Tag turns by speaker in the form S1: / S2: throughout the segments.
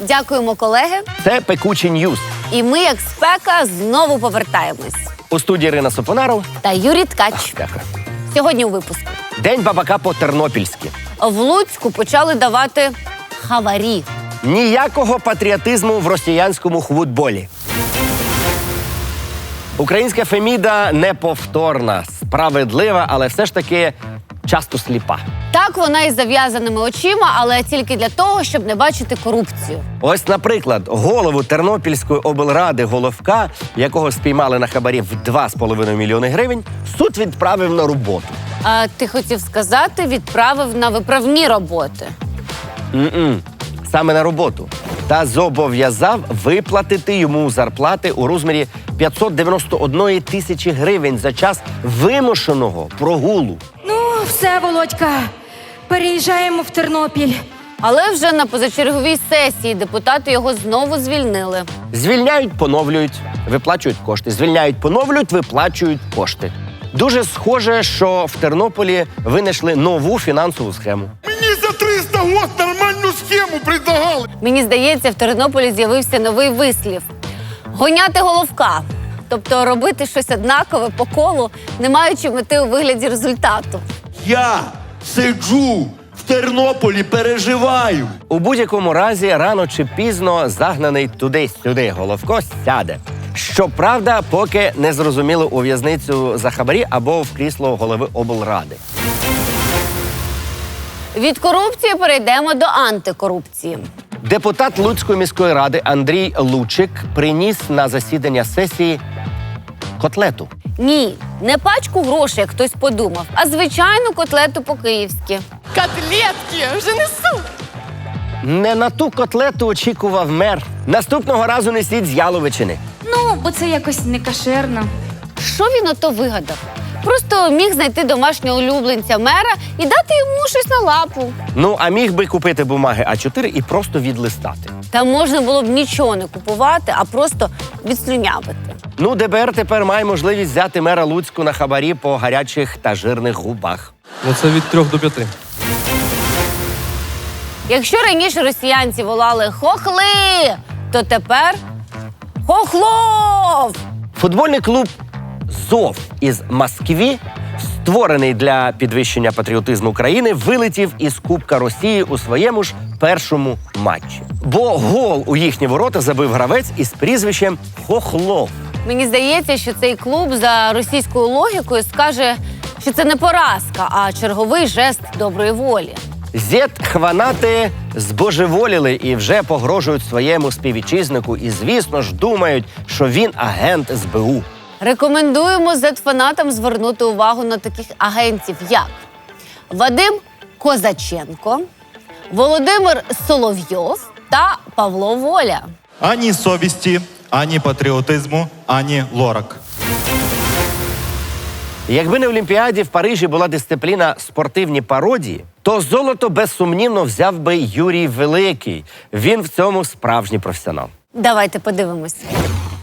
S1: Дякуємо, колеги.
S2: Це пекучі ньюз.
S1: І ми, як спека, знову повертаємось.
S2: У студії Ірина Сопонаров.
S1: Та Юрій Ткач.
S2: Дякую.
S1: Сьогодні у випуску.
S2: День бабака по-тернопільськи.
S1: В Луцьку почали давати хаварі.
S2: Ніякого патріотизму в росіянському хвутболі. Українська Феміда неповторна, справедлива, але все ж таки часто сліпа.
S1: Так вона із зав'язаними очима, але тільки для того, щоб не бачити корупцію.
S2: Ось, наприклад, голову Тернопільської облради Головка, якого спіймали на хабарі в 2,5 мільйони гривень, суд відправив на роботу.
S1: А ти хотів сказати, відправив на виправні роботи.
S2: М-м, саме на роботу. Та зобов'язав виплатити йому зарплати у розмірі 591 тисячі гривень за час вимушеного прогулу.
S3: Ну, все, Володька. Переїжджаємо в Тернопіль.
S1: Але вже на позачерговій сесії депутати його знову звільнили.
S2: Звільняють, поновлюють, виплачують кошти. Звільняють, поновлюють, виплачують кошти. Дуже схоже, що в Тернополі винайшли нову фінансову схему.
S4: Мені за 300 год нормальну схему предлагали.
S1: Мені здається, в Тернополі з'явився новий вислів: гоняти головка. Тобто робити щось однакове по колу, не маючи мети у вигляді результату.
S4: Я сиджу в Тернополі, переживаю.
S2: У будь-якому разі, рано чи пізно загнаний туди-сюди головко сяде. Щоправда, поки не зрозуміло у в'язницю за хабарі або в крісло голови облради.
S1: Від корупції перейдемо до антикорупції.
S2: Депутат Луцької міської ради Андрій Лучик приніс на засідання сесії котлету.
S1: Ні, не пачку грошей, як хтось подумав, а звичайну котлету по-київськи.
S5: Котлетки вже несу.
S2: Не на ту котлету очікував мер. Наступного разу несіть з Яловичини.
S3: Ну, бо це якось не кашерно.
S1: Що він ото вигадав? Просто міг знайти домашнього улюбленця мера і дати йому щось на лапу.
S2: Ну, а міг би купити бумаги А4 і просто відлистати.
S1: Та можна було б нічого не купувати, а просто відслюнявити.
S2: Ну, ДБР тепер має можливість взяти мера Луцьку на хабарі по гарячих та жирних губах.
S6: Ну це від трьох до п'яти.
S1: Якщо раніше росіянці волали хохли, то тепер хохлов!
S2: Футбольний клуб ЗОВ із Москві, створений для підвищення патріотизму країни, вилетів із Кубка Росії у своєму ж першому матчі. Бо гол у їхні ворота забив гравець із прізвищем Хохлов.
S1: Мені здається, що цей клуб за російською логікою скаже, що це не поразка, а черговий жест доброї волі.
S2: Зет хванати збожеволіли і вже погрожують своєму співвітчизнику, і, звісно ж, думають, що він агент СБУ.
S1: Рекомендуємо зет-фанатам звернути увагу на таких агентів, як Вадим Козаченко, Володимир Соловйов та Павло Воля.
S7: Ані совісті, ані патріотизму, ані лорак.
S2: Якби на Олімпіаді в Парижі була дисципліна спортивні пародії, то золото безсумнівно взяв би Юрій Великий. Він в цьому справжній професіонал.
S1: Давайте подивимось.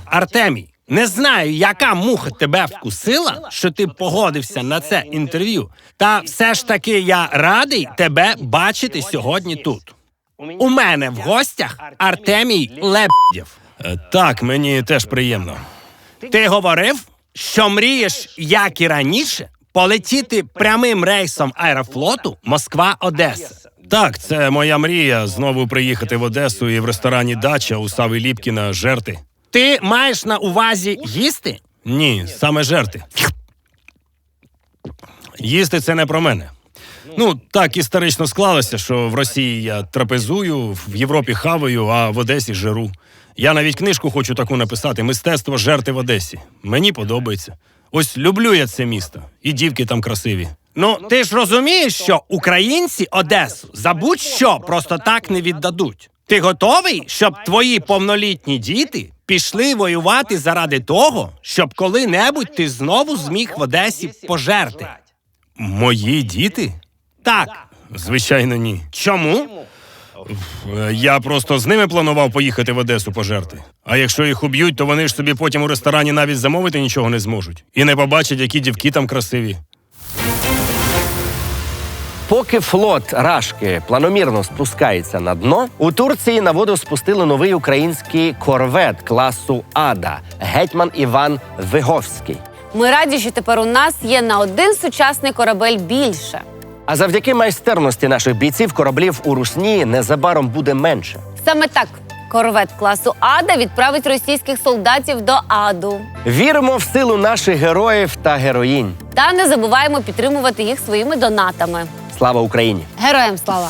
S8: Артемій, не знаю, яка муха тебе вкусила, що ти погодився на це інтерв'ю. Та все ж таки я радий тебе бачити сьогодні тут. У мене в гостях Артемій Лебедєв.
S6: Е, Так, мені теж приємно.
S8: Ти говорив, що мрієш, як і раніше, полетіти прямим рейсом аерофлоту Москва-Одеса.
S6: Так, це моя мрія знову приїхати в Одесу і в ресторані Дача у Сави Ліпкіна жерти.
S8: Ти маєш на увазі їсти?
S6: Ні, саме жерти. Їсти це не про мене. Ну, так історично склалося, що в Росії я трапезую, в Європі хаваю, а в Одесі жиру. Я навіть книжку хочу таку написати: Мистецтво жерти в Одесі. Мені подобається. Ось люблю я це місто, і дівки там красиві.
S8: Ну, ти ж розумієш, що українці Одесу за будь-що просто так не віддадуть. Ти готовий, щоб твої повнолітні діти пішли воювати заради того, щоб коли-небудь ти знову зміг в Одесі пожерти?
S6: Мої діти?
S8: Так.
S6: Звичайно, ні.
S8: Чому?
S6: Я просто з ними планував поїхати в Одесу пожерти. А якщо їх уб'ють, то вони ж собі потім у ресторані навіть замовити нічого не зможуть. І не побачать, які дівки там красиві.
S2: Поки флот Рашки планомірно спускається на дно, у Турції на воду спустили новий український корвет класу Ада гетьман Іван Виговський.
S1: Ми раді, що тепер у нас є на один сучасний корабель більше.
S2: А завдяки майстерності наших бійців кораблів у Русні незабаром буде менше.
S1: Саме так корвет класу Ада відправить російських солдатів до аду.
S2: Віримо в силу наших героїв та героїнь.
S1: Та не забуваємо підтримувати їх своїми донатами.
S2: Слава Україні!
S1: Героям слава!